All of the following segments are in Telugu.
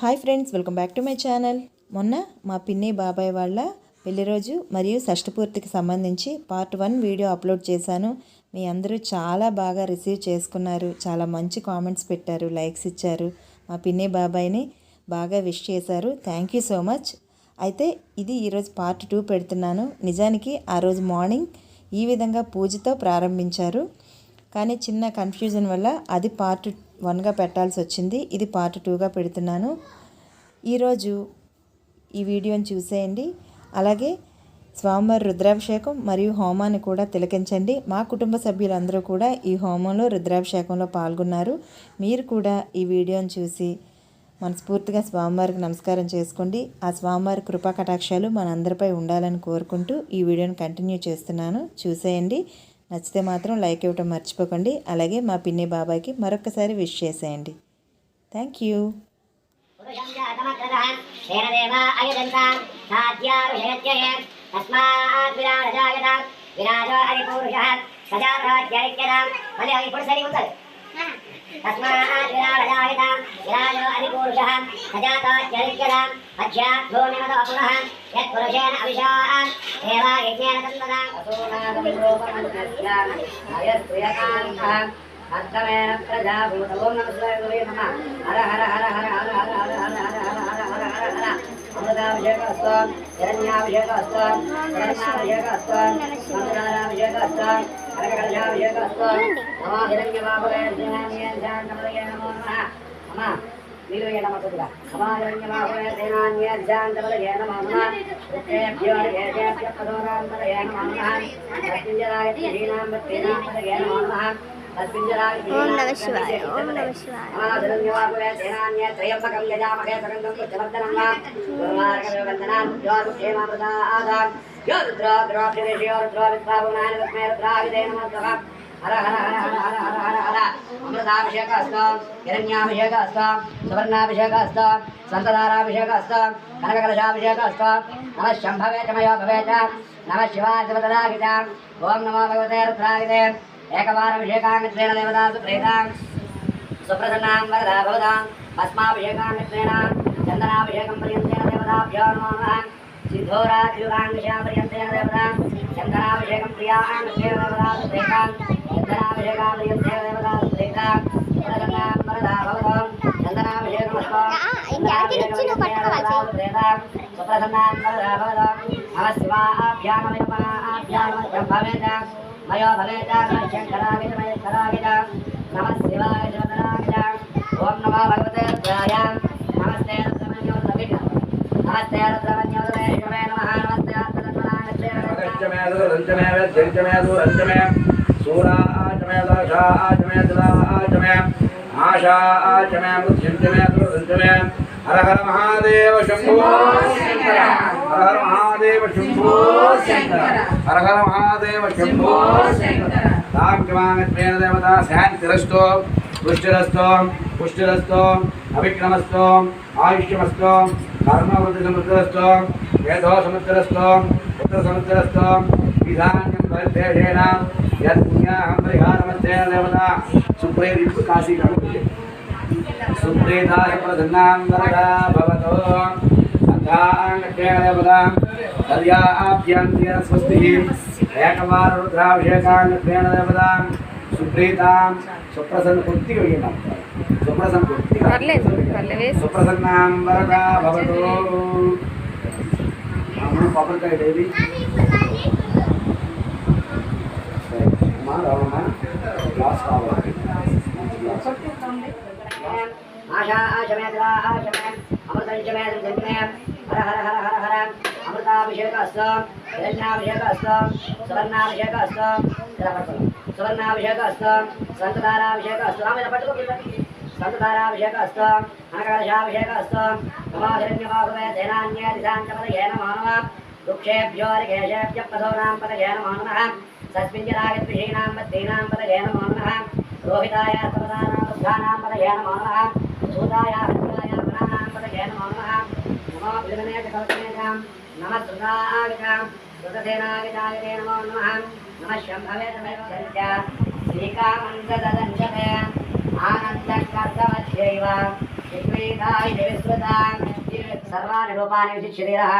Hi friends welcome back to my channel. మొన్న మా పిన్ని బాబాయ్ వాళ్ళ పెళ్ళి రోజు మరియు షష్ఠపూర్తికి సంబంధించి పార్ట్ వన్ వీడియో అప్లోడ్ చేశాను. మీ అందరూ చాలా బాగా రిసీవ్ చేసుకున్నారు. చాలా మంచి కామెంట్స్ పెట్టారు లైక్స్ ఇచ్చారు. మా పిన్ని బాబాయ్ని బాగా విష్ చేశారు. Thank you so much. అయితే ఇది ఈరోజు పార్ట్ టూ పెడుతున్నాను. నిజానికి ఆ రోజు మార్నింగ్ ఈ విధంగా పూజతో ప్రారంభించారు. కానీ చిన్న కన్ఫ్యూజన్ వల్ల అది పార్ట్ వన్గా పెట్టాల్సి వచ్చింది ఇది పార్ట్ టూగా పెడుతున్నాను. ఈరోజు ఈ వీడియోని చూసేయండి. అలాగే స్వామివారి రుద్రాభిషేకం మరియు హోమాన్ని కూడా తిలకించండి. మా కుటుంబ సభ్యులందరూ కూడా ఈ హోమంలో రుద్రాభిషేకంలో పాల్గొన్నారు. మీరు కూడా ఈ వీడియోని చూసి మనస్ఫూర్తిగా స్వామివారికి నమస్కారం చేసుకోండి. ఆ స్వామివారి కృపా కటాక్షాలు మనందరిపై ఉండాలని కోరుకుంటూ ఈ వీడియోని కంటిన్యూ చేస్తున్నాను. చూసేయండి. నచ్చితే మాత్రం లైక్ ఇవ్వటం మర్చిపోకండి. అలాగే మా పిన్ని బాబాయ్కి మరొకసారి విష్ చేసేయండి. Thank you. तस्मात् यत्पुरुषेण अभिषान् देवायज्ञानकन्ददाम् असूनागमिन्द्रोपमन्त्रस्यामयस्त्रियकान्तः अन्तमेन प्रजाभूत ॐ नमः शिवाय गुरुवे नमः हर हर हर हर हर हर हर हर हर हर हर हर हर हर अमृताभिषेकस्तु हिरण्याभिषेकस्तु हिरण्याभिषेकस्तु मन्त्राभिषेकस्तु हरकलशाभिषेकस्तु नमो हिरण्यवापवे नमो नमः नमः నీలయ నమతుగా సమాజన్యమాపేనాన్యర్జాంతపదయే నమః ముఖ్యేభ్యో ఏకేభ్య పదోరాంతపదయే నమః ప్రత్యంజరాయ శ్రీనాం ప్రత్యేనాంతపదయే నమః ఓం నమ శివాయ. ఓం నమ శివాయ హర హర హర హర హర अमृताभिषेक अस्त हिरण्याभिषेक अस्त सुवर्णाभिषेक अस्त संतधाराभिषेक अस्त कनककलशाभिषेक अस्त नम शंभवे चमयो भवे च, नम शिवाय शिवददाभिज नमो भगवते रुद्रागिते, एकवारभिषेकाङ्गत्रेण देवता सुप्रेतां, सुप्रसन्नां वरदा भवताम् अस्माभिषेकाङ्गत्रेण चन्दनाभिषेकं पर्यन्तेन देवताभ्यो नमो नमः। सिद्धोरात्रिवाङ्गशापर्यन्तेनदेवतां चन्दनाभिषेकं प्रियाङ्गेवदेवतां चन्दनाभिषेकाभियन्तेवदेवतां प्रसन्नां चन्दनाभिषेकमस्माभ्यामभवेदां मयो भवेदाङ्कराविदमयकराविदां नमः शिवाय चन्द्राविदाम् ॐ नमः भगवते नमस्ते नमस्ते पंचमे वेद पंचमे दो पंचमे सूरा आचमे दशा आचमे दिला आचमे आशा आचमे बुद्ध पंचमे दो पंचमे हर हर महादेव शंभो शंकर। हर हर महादेव शंभो शंकर। हर हर महादेव शंभो शंकर। ताम किमामि प्रेण देवता शांतिरस्तो पुष्टिरस्तो पुष्टिरस्तो अविक्रमस्तो आयुष्यमस्तो कर्मवृत्ति समुद्रस्तो वेदो समुद्रस्तो पुत्र समुद्रस्तो ఈశాన్యంతేన యత్పుణ్యాహం పరిహారమధ్యేన దేవత సుప్రేరిప్పు కాశీకరం సుప్రేతాయ ప్రధన్నాంతరగా భవతో దేవతాభ్యంతేన స్వస్తి ఏకవార రుద్రాభిషేకాంగేణ దేవత సుప్రీతాం సుప్రసన్న పూర్తిగా వేయడం సుప్రసన్న పూర్తిగా సుప్రసన్నాం వరదా భవతో పబ్లిక్ అయితే आशा आशमेत्रा आशमेन अमृतञ्चमेन धन्येन हर सुवर्णाभिषेक मानव సస్మింజరాగద్విషీణాం బద్ధీనాం పదయేన మోనః రోహితాయ సమదానాం బద్ధానాం పదయేన మోనః సూతాయ హస్తాయ గుణానాం పదయేన మోనః నమో విజనే కవచనేకాం నమ సుతాగకాం సుతసేనాగతాగతే నమో నమః నమ శంభవే సమేత్య శ్రీకామంగదంజతే ఆనందకర్తమధ్యైవ విశ్వేదాయ విశ్వదాం సర్వాణి రూపాణి విశిష్యతిరః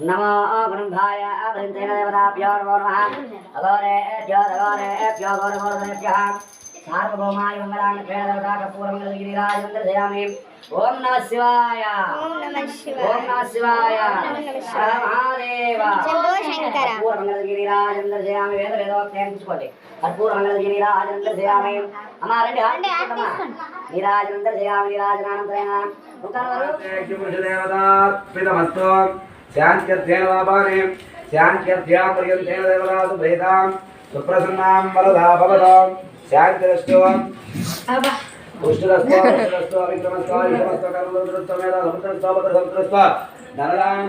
नमो ब्रह्माय अभृन्तेन देवताभ्यो नमो नमः अघोरेभ्यो अघोरेभ्यो घोरघोरभ्यः सार्वभौमाय मङ्गलाङ्गेन देवता कपूरमङ्गलगिरिराजमन्त्रयामि ॐ नमः शिवाय ఓం నమ ఓం శివాయ నమః శివాయ నమః శివాయ. హర మహాదేవ శంభో శంకర. కర్పూర మంగళగిరిరాజేంద్రజయామి వేద వేదోక్తేన తీసుకోండి కర్పూర మంగళగిరిరాజేంద్రజయామి అమ్మా రండి హారతి తీసుకోండి శాంత్యర్థేన వాపాని శాంత్యర్థ్యా పర్యంతేన దేవతాసు భేదాం సుప్రసన్నాం వరదా భవతాం శాంతిరస్తు పుష్టిరస్తు పుష్టిరస్తు అవిక్రమస్తు ఆయుషమస్తు కర్మదృస్తు మేధ సముద్రస్తు భద్రసముద్రస్తు ధనదాం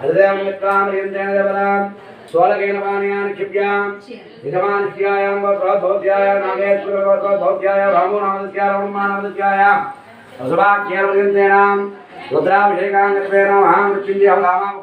అధిదేవం మిత్రాం పర్యంతేన దేవతాం సోలకేన పానీయాని క్షిప్యాం రామో నామదత్యాయ వసుభాఖ్యేన పర్యంతేనాం రుద్రాభిషేకాంగత్వేన మహామృత్యుంజయ హలామాం